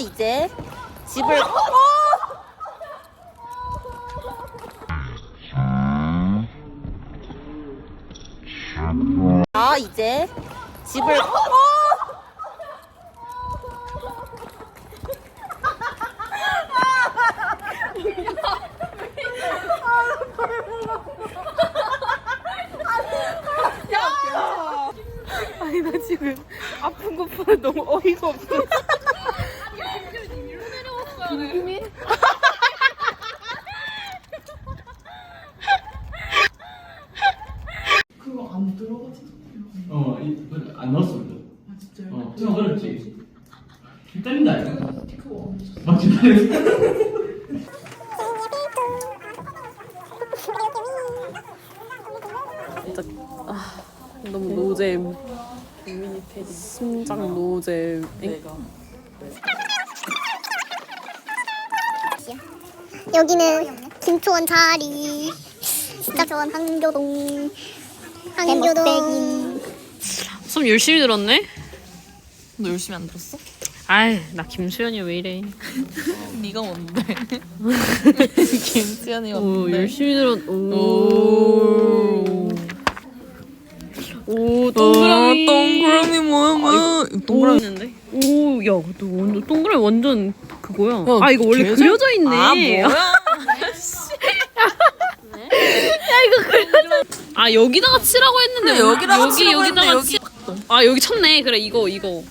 이제 집을 아 이제 집을 아니 나 지금 아픈 것보다 너무 어이가 없어. 김구민? 어, 이, 그, 안 넣었어, 그래도. 아, 진짜요? 어, 좀 어렵지. 이거. 맞지, 진짜 아 너무 노잼. 심장 노잼. 여기는 김초원 자리 진짜 좋은 한교동 한교동 수업 열심히 들었네. 너 열심히 안 들었어? 아이 나 김수현이 왜 이래? 네가 뭔데? 김수현이가 오 뭔데? 열심히 들었. 오. 오. 오 동그라미. 동그라미 뭐야 뭐야? 동그라미 있는데? 오, 야, 너 완전 동그라미 완전 그거야. 야, 아, 이거 원래 계속- 그려져 있네. 아 뭐야? 아, 여기다가 치라고 했는데 그래, 여기다가 여기 치라고 여기다가 했는데 치. 아, 여기 쳤네. 그래, 이거 이거.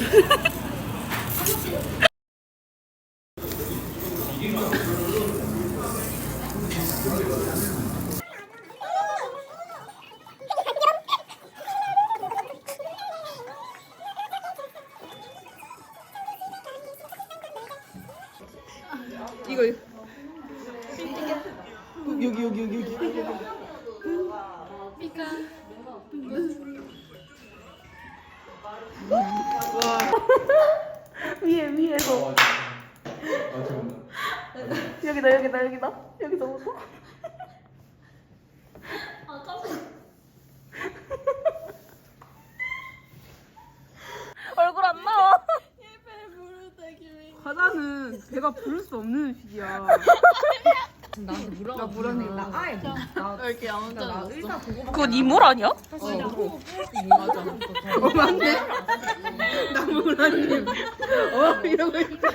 굿. 여기 여기 여기 여기. 여기다, 여기다, 여기다. 여기다 웃어. 얼굴 안 나와. 과자는 배가 부를 수 없는 음식이야. 이렇게 아무튼 그거 니몰 아니야? 맞네. 나무라님. 어, 이러고 있어.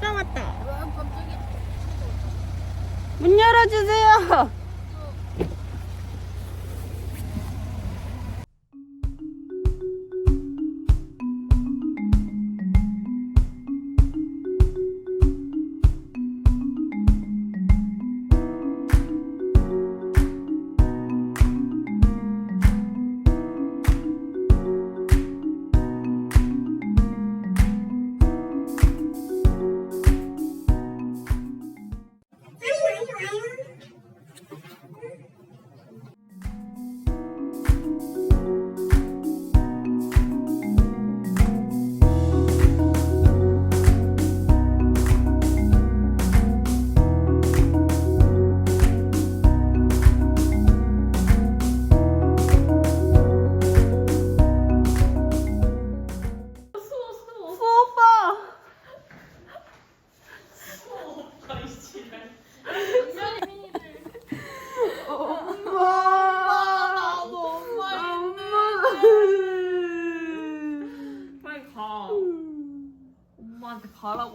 내가 왔다. 문 열어주세요.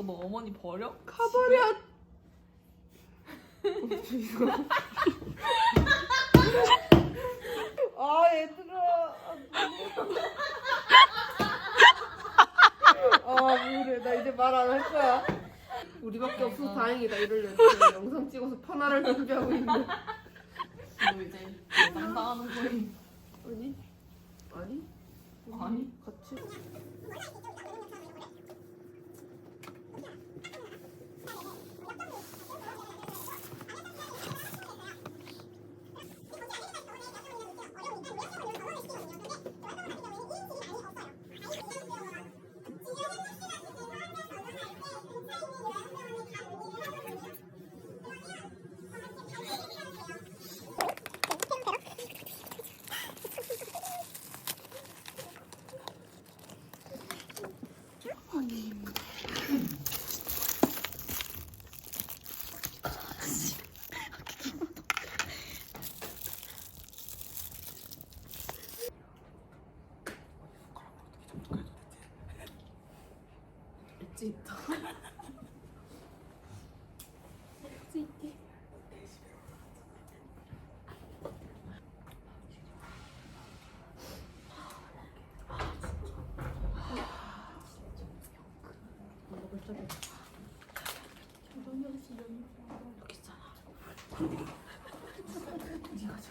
가라고 너 어머니 버려? 가버려. 아 얘들아. 아 뭐래 나 이제 말 안 할 거야. 우리밖에 없어서 다행이다 이러려고 지금 영상 찍어서 파나를 준비하고 있는데. 너 이제 당당하는 거니? 아니 아니 아니. 같이.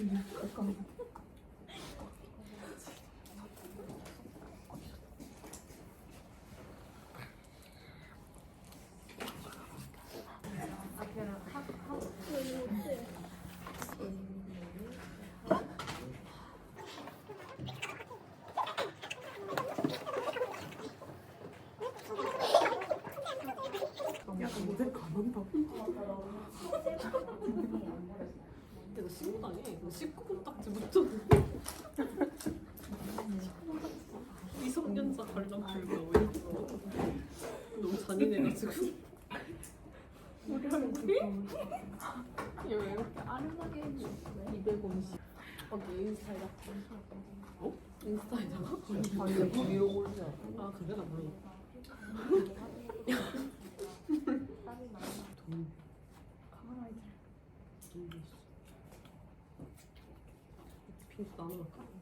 내가 신고 다니? 너 19금 딱지 묻혔 미성년자 관련 불가 왜 있어? 너무 잔인해가지고. 우리 얼굴이? 얘왜 이렇게 아련하게 해줘? 250. 어, 내 인스타에 나 어? 인스타에다가? 아니? 아, 그래? 나 몰라. 돈. 핑크 나눠볼까?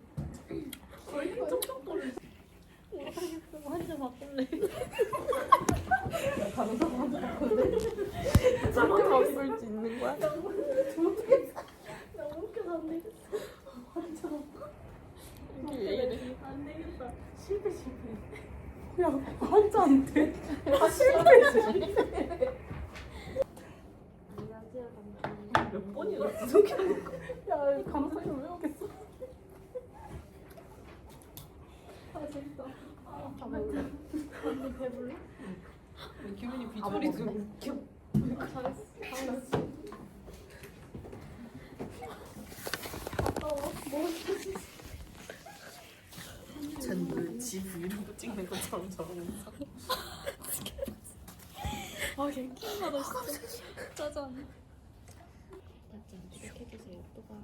저렇게 바꿀 수 있는 거야? 몇 번이나 지속하는 거야? 야, 이 감성이 왜 오겠어? 우리 기분이 비주얼이 좀 웃겨. 쟤는 지 브이로그 찍는 것처럼 저러고 있어. 스케줄에 욕도가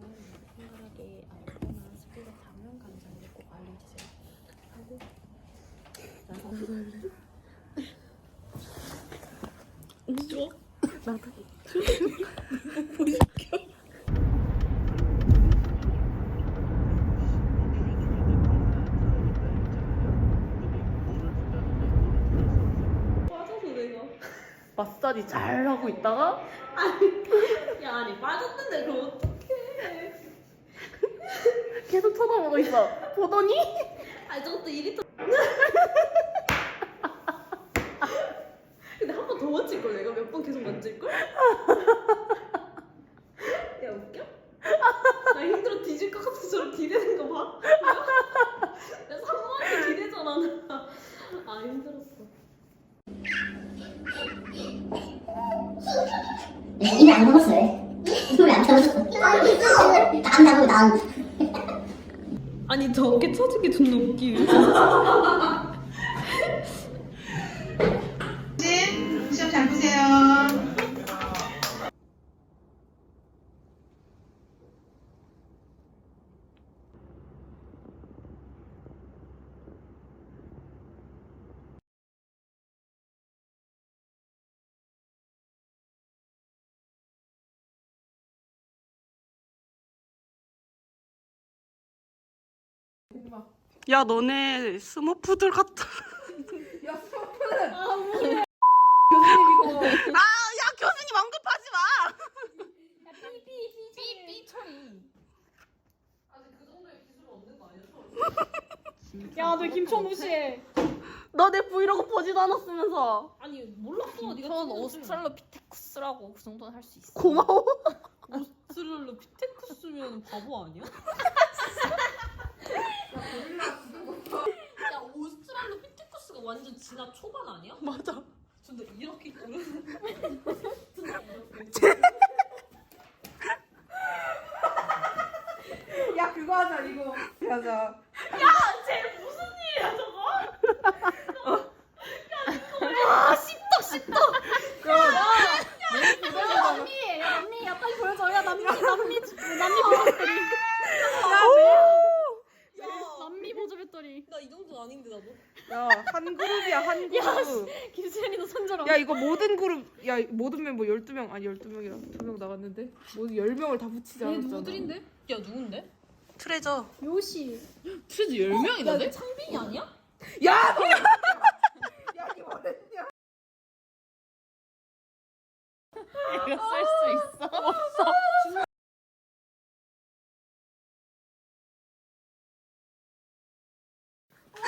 손가락에 아프거나 스피가 닿으면 감사하게 꼭 알려주세요. 하고 나도. 보십시오. 빠져서 내가. 마사지 잘 하고 있다가 아니, 야, 아니, 빠졌는데 그럼 어떡해. 계속 쳐다보고 있어. 보더니 아니, 저것도 1리터. 만질걸 내가 몇 번 계속 만질걸? 야 웃겨? 나 힘들어 뒤질 것 같아서 저렇게 기대는 거 봐? 나 사모한테 기대잖아 나. 아 힘들었어 입을 안 왜? 입을 안 담았어 나안 담고 나안 아니 저 어깨 쳐진 게 존나 웃기네 시험 잘 보세요. 야 너네 스머프들 같다. 야 스머프는 아, 교수님 이거 아야 교수님 언급하지 마. 삐삐 처리 야너 김천 무시해. 너내 브이로그 보지도 않았으면서 아니 몰랐어 네가 전. 오스트랄로피테쿠스라고 그 정도는 할 수 있어. 고마워. 오스트랄로피테쿠스면 바보 아니야? 야 오스트랄로 피테쿠스가 완전 진화 초반 아니야? 맞아. 근데 이렇게 고르는 야 그거 하자 이거. 하자. 아 씹덕 씹덕. 야 남미, 야 남미, 야 빨리 보여줘. 야 남미, 남미, 남미 보여줬더니. 남미 보여줬더니. 나 이 정도 아닌데 나도 야 한 그룹이야 한 그룹 김수현이도 손절하. 야 이거 모든 그룹 야 모든 멤버 12명 아니 12명이라 2명 나갔는데 모두 10명을 다 붙이지 않았잖아 누구들인데? 야 누군데? 트레저. 요시. 트레즈 10명이던데? 창빈이 아니야? 야 너! 야 이거 뭐랬냐 이거 쓸수 있어? 없어.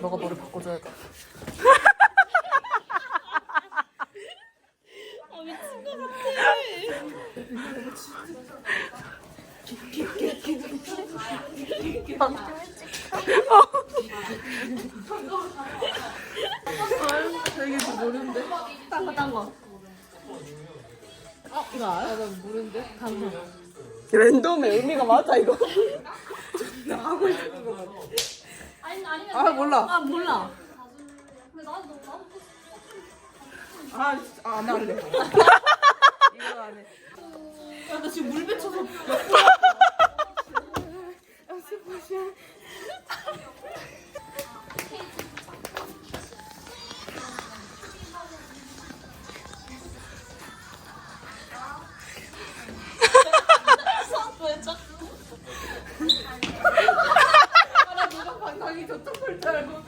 너가 머리 바꿔줘야 돼. 이게 좀 모르는데 딴거 거. 아나 모르는데 랜덤의 의미가 맞아 이거. 하고 싶은 거 같아 아니 아니면 아 몰라. 아 몰라. 근데 나도 나도 아안 할래. 이거 안 해. 야나 지금 물 뱉혀서 알고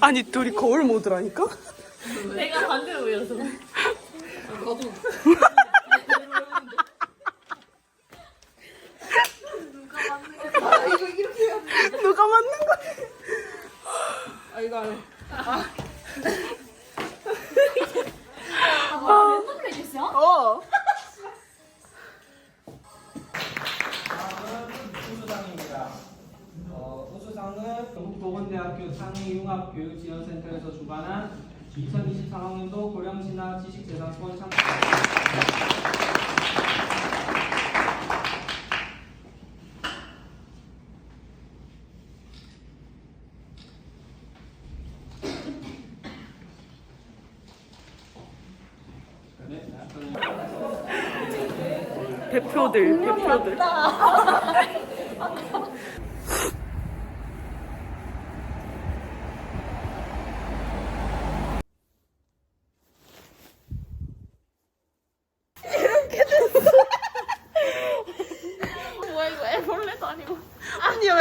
아니 둘이 거울 모드라니까? 내가 반대로 보여서 경북보건대학교 상해융합교육지원센터에서 주관한 2024학년도 고령진화 지식재산권 창 대표들 대표들. 뭐야 이거 애벌레도 아니고.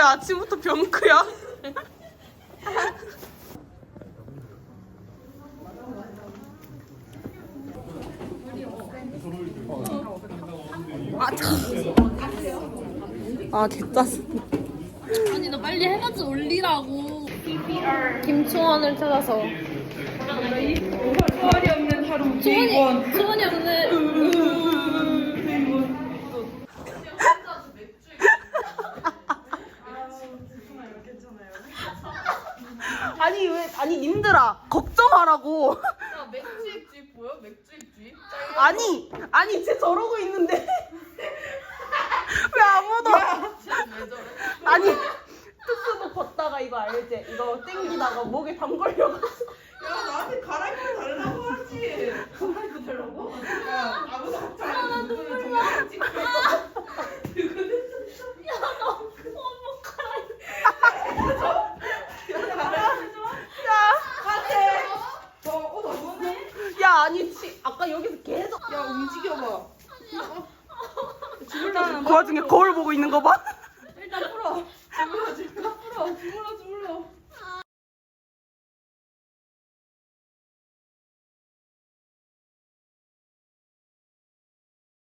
아침부터 병크야? 아 개짜증 아니 너 빨리 해가지고 올리라고. 김초원을 찾아서. 초원이 없는 하루 초원이 초원이 없는. 아니 님들아 걱정하라고 야 맥주 입지 보여? 맥주 입지? 아니 아니 쟤 저러고 있는데 왜 아무도 왜 저래? 아니 특수복 벗다가 이거 알지? 이거 땡기다가 목에 담 걸려가지고 야 나한테 갈아입고 달라고 하지. 갈아입고 달라고? 야 아무도 하지 않아. 누구는 정말 찍고